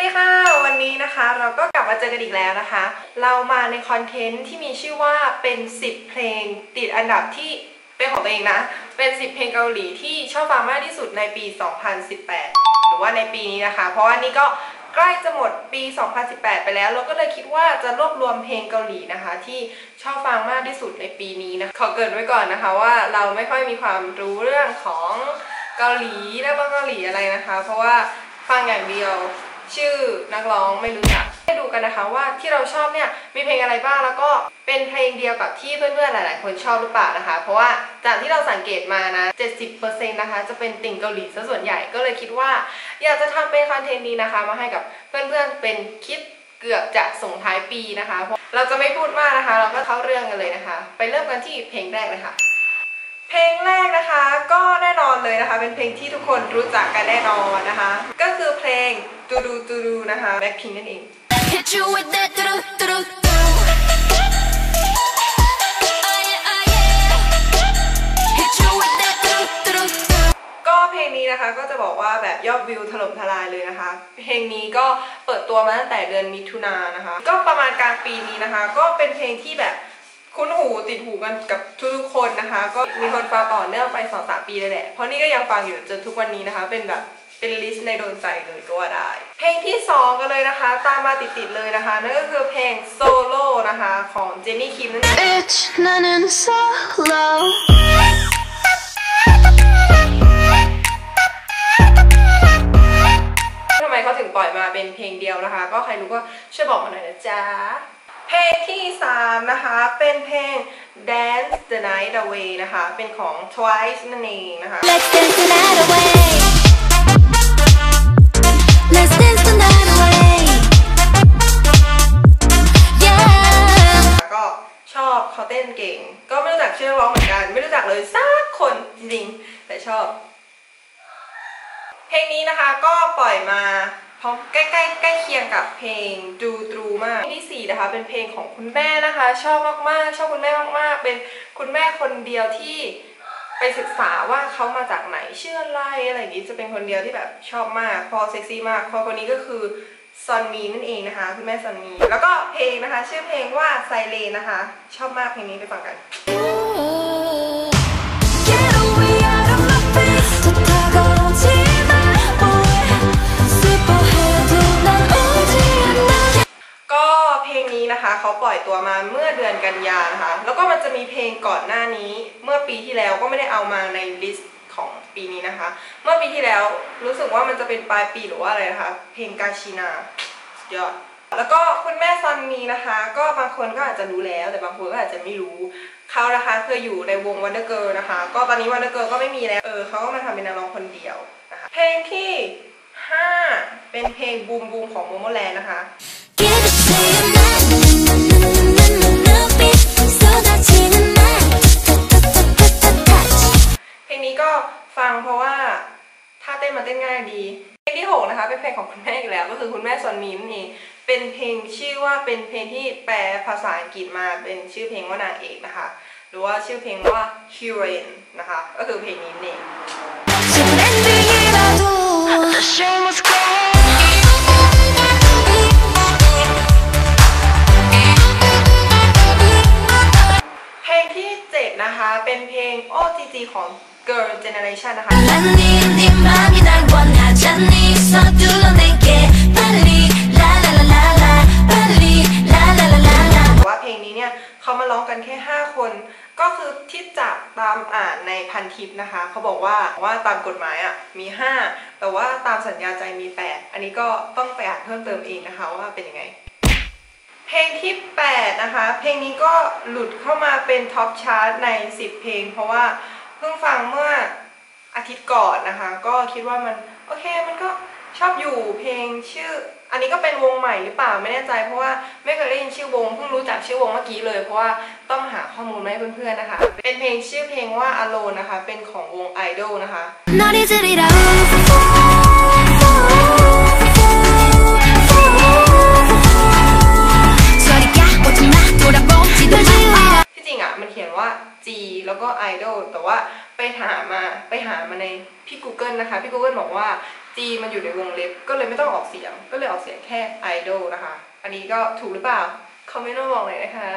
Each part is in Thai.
ดีค่ะ วันนี้นะคะเราก็กลับมาเจอกันอีกแล้วนะคะ เรามาในคอนเทนต์ที่มีชื่อว่าเป็น 10 เพลงติดอันดับที่เป็นของตัวเองนะ เป็น 10 เพลงเกาหลีที่ชอบฟังมากที่สุดในปี 2018 หรือว่าในปีนี้นะคะ เพราะว่านี่ก็ใกล้จะหมดปี 2018 ไปแล้ว เราก็เลยคิดว่าจะรวบรวมเพลงเกาหลีนะคะ ที่ชอบฟังมากที่สุดในปีนี้นะขอเกรินไว้ก่อนนะคะว่าเราไม่ค่อยมีความรู้เรื่องของเกาหลีและว่าเกาหลีอะไรนะคะ เพราะว่าฟังอย่างเดียว ชื่อนักร้องไม่รู้จักให้ดูกันนะคะว่าที่เราชอบเนี่ยมีเพลงอะไรบ้างแล้วก็เป็นเพลงเดียวกับที่เพื่อนๆหลาย ๆ คนชอบหรือเปล่านะคะ เพราะว่าจากที่เราสังเกตมานะ 70%นะคะจะเป็นติ่งเกาหลีซะส่วนใหญ่ก็เลยคิดว่า อยากจะทำเป็นคอนเทนต์นี้นะคะ มาให้กับเพื่อนๆเป็นคลิปเกือบจะส่งท้ายปีนะคะเพราะเราจะไม่พูดมากนะคะ เราก็เข้าเรื่องกันเลยนะคะ ไปเริ่มกันที่เพลงแรกเลยค่ะ เพลงแรกนะคะก็แน่นอนเลยนะคะ เป็นเพลงที่ทุกคนรู้จักกันแน่นอนนะคะ ก็คือเพลงตูดูตูดูนะคะแบ็คพิงนั่นเอง Hit you with that do do do do. Oh yeah, oh yeah. Hit you with that do do do do. ก็เพลงนี้นะคะก็จะบอกว่าแบบยอดวิวถล่มทลายเลยนะคะ เพลงนี้ก็เปิดตัวมาตั้งแต่เดือนมิถุนายนนะคะ ก็ประมาณกลางปีนี้นะคะ ก็เป็นเพลงที่แบบ คุ้นหูติดหูกันกับทุกๆคนนะคะ ก็มีคนฟังต่อเนื่องไปสองสามปีเลยแหละ เพราะนี่ก็ยังฟังอยู่จนทุกวันนี้นะคะ เป็นแบบเป็นลิสต์ในโดนใจเลยก็ว่าได้ เพลงที่สองกันเลยนะคะ ตามมาติดๆเลยนะคะ นั่นก็คือเพลงโซโล่นะคะของเจนนี่คิมนั่นเอง Bitch, 나는 solo. ทำไมเขาถึงปล่อยมาเป็นเพลงเดียวนะคะ ก็ใครรู้ก็ช่วยบอกมาหน่อยนะจ๊ะ เพลงที่ 3 นะคะ เป็นเพลง Dance the Night Away นะคะ เป็นของ Twice นั่นเองนะคะ Let's dance the night away. Let's dance the night away. Yeah. ก็ชอบเขาเต้นเก่ง ก็ไม่รู้จักชื่อนักร้องเหมือนกัน ไม่รู้จักเลยสักคนจริงๆแต่ชอบ เพลงนี้นะคะก็ปล่อยมา พร้อมใกล้ๆใกล้เคียงกับเพลงดูตรูมากเพลงที่สี่นะคะ เป็นเพลงของคุณแม่นะคะ ชอบมากๆ ชอบคุณแม่มากๆ เป็นคุณแม่คนเดียวที่ไปศึกษาว่าเขามาจากไหนเชื่ออะไรอะไรอย่างนี้จะเป็นคนเดียวที่แบบชอบมาก พอเซ็กซี่มากพอคนนี้ก็คือซอนมีนั่นเองนะคะ คุณแม่ซอนมีแล้วก็เพลงนะคะ ชื่อเพลงว่าไซเลนนะคะ ชอบมากเพลงนี้ไปฟังกัน นะคะเขาปล่อยตัวมาเมื่อเดือนกันยานะคะ แล้วก็มันจะมีเพลงก่อนหน้านี้ เมื่อปีที่แล้วก็ไม่ได้เอามาในลิสต์ของปีนี้นะคะ เมื่อปีที่แล้วรู้สึกว่ามันจะเป็นปลายปีหรือว่าอะไรนะคะ เพลงกาชินาสุดยอดแล้วก็คุณแม่ซอนมีนะคะ ก็บางคนก็อาจจะรู้แล้ว แต่บางคนก็อาจจะไม่รู้เขานะคะเคยอยู่ในวงวันเดอร์เกิร์นะคะ ก็ตอนนี้วันเดอร์เกิร์ก็ไม่มีแล้วเออเขาก็มาทำเป็นนักร้องคนเดียวนะคะเพลงที่ห้าเป็นเพลงบูมบูมของโมโมแลนนะคะ Give it to you ฟังเพราะว่าท่าเต้นมันเต้นง่ายดีเพลงที่หกนะคะเป็นเพลงของคุณแม่อีกแล้ว ก็คือคุณแม่ซอนมีนั่นเองเป็นเพลงชื่อว่าเป็นเพลงที่แปลภาษาอังกฤษมาเป็นชื่อเพลงว่านางเอกนะคะ หรือว่าชื่อเพลงว่า Heroine นะคะ ก็คือเพลงนี้นี่ generation นะคะว่าเพลงนี้เนี่ยเขามาร้องกันแค่ 5 คน ก็คือที่จับตามอ่านในพันทิปนะคะ เขาบอกว่าว่าตามกฎหมายอะมี 5 แต่ว่าตามสัญญาใจมี 8 อันนี้ก็ต้องไปอ่านเพิ่มเติมเองนะคะว่าเป็นยังไงเพลงที่ 8 นะคะ เพลงนี้ก็หลุดเข้ามาเป็นท็อปชาร์ตใน 10 เพลง เพราะว่าเพิ่งฟังเมื่อ อาทิตย์ก่อนนะคะ ก็คิดว่ามันโอเคมันก็ชอบอยู่เพลงชื่อ อันนี้ก็เป็นวงใหม่หรือเปล่าไม่แน่ใจ เพราะว่าไม่เคยได้ยินชื่อวงเพิ่งรู้จักชื่อวงเมื่อกี้เลย เพราะว่าต้องหาข้อมูลมาให้เพื่อนๆนะคะ เป็นเพลงชื่อเพลงว่า Alone นะคะ เป็นของวง Idol นะคะ แต่ว่าไปหามาไปหามาในพี่ Google นะคะ พี่ Google บอกว่า G มันอยู่ในวงเล็บ ก็เลยไม่ต้องออกเสียง ก็เลยออกเสียงแค่ idol นะคะ อันนี้ก็ถูกหรือเปล่า คอมเมนต์มาบอกหน่อยนะคะ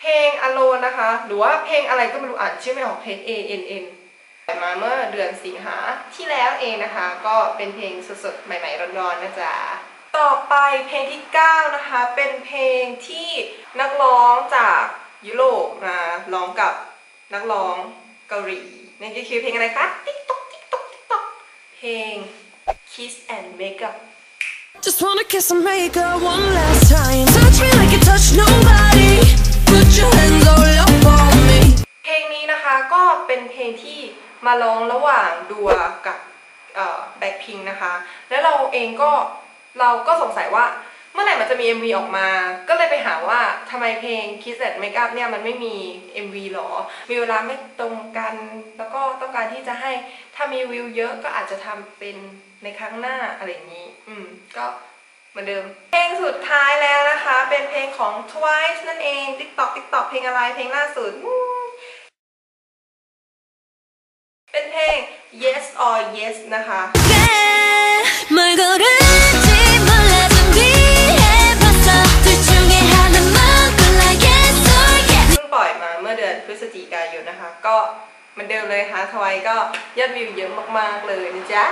เพลง alone นะคะ หรือว่าเพลงอะไรก็ไม่รู้อ่านชื่อไม่ออกเพลง A N N ปล่มาเมื่อเดือนสิงหาที่แล้วเองนะคะ ก็เป็นเพลงสดๆใหม่ๆร้อนๆนะจ๊ะต่อไปเพลงที่ 9 นะคะ เป็นเพลงที่นักร้องจากยุโรปมาร้องกับ นักร้องเกาหลีนั่นก็คือเพลงอะไรคะติ๊กต๊อกติ๊กต๊อกติ๊กต๊อกเพลง Kiss and Makeup Just wanna kiss and make up one last time. Touch me like you touch nobody. Put your hands all up on me. เพลงนี้นะคะก็เป็นเพลงที่มาร้องระหว่างดัวกับแบ็คพิงนะคะ แล้วเราเองก็เราก็สงสัยว่า เมื่อไหร่มันจะมี MV ออกมา ก็เลยไปหาว่าทำไมเพลง Kiss and Makeup เนี่ยมันไม่มี MV หรอ มีเวลาไม่ตรงกัน แล้วก็ต้องการที่จะให้ถ้ามีวิวเยอะก็อาจจะทำเป็นในครั้งหน้าอะไรอย่างนี้ อืม ก็เหมือนเดิม เพลงสุดท้ายแล้วนะคะ เป็นเพลงของ Twice นั่นเอง TikTok TikTok เพลงอะไร เพลงล่าสุด เป็นเพลง Yes or Yes นะคะ뭘 ก็เหมือนเดิมเลยค่ะทวายก็ยอดวิวเยอะมากๆเลยนะจ๊ะ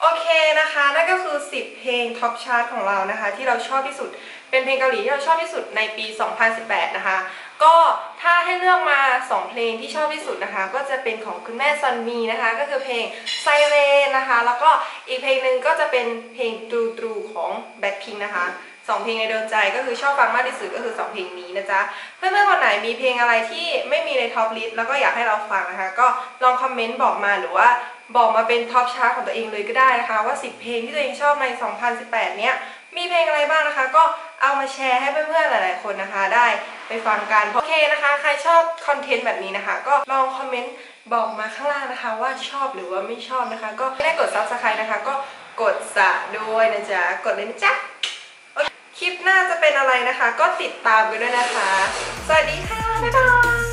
โอเคนะคะนั่นก็คือ 10 เพลงท็อปชาร์ตของเรานะคะ ที่เราชอบที่สุดเป็นเพลงเกาหลีที่เราชอบที่สุดในปี 2018 นะคะ ก็ถ้าให้เลือกมา 2 เพลงที่ชอบที่สุดนะคะ ก็จะเป็นของคุณแม่ซอนมีนะคะ ก็คือเพลงไซเรนนะคะ แล้วก็อีกเพลงหนึ่งก็จะเป็นเพลงตรูตรูของแบ็คพิงนะคะสองเพลงในดวงใจก็คือชอบฟังมากที่สุดก็คือ 2 เพลงนี้นะจ๊ะ เพื่อนๆคนไหนมีเพลงอะไรที่ไม่มีในท็อปลิสต์แล้วก็อยากให้เราฟังนะคะ ก็ลองคอมเมนต์บอกมาหรือว่า บอกมาเป็นท็อปชาร์ตของตัวเองเลยก็ได้นะคะ ว่า 10 เพลงที่ตัวเองชอบใน 2018 เนี้ยมีเพลงอะไรบ้างนะคะ ก็เอามาแชร์ให้เพื่อนๆหลายๆคนนะคะ ได้ไปฟังกันโอเคนะคะ ใครชอบคอนเทนต์แบบนี้นะคะ ก็ลองคอมเมนต์บอกมาข้างล่างนะคะ ว่าชอบหรือว่าไม่ชอบนะคะ ก็ไม่ได้กด subscribe นะคะ ก็กดสะด้วยนะจ๊ะกดเลยนะจ๊ะคลิปหน้าจะเป็นอะไรนะคะ ก็ติดตามกันด้วยนะคะ สวัสดีค่ะบ๊ายบาย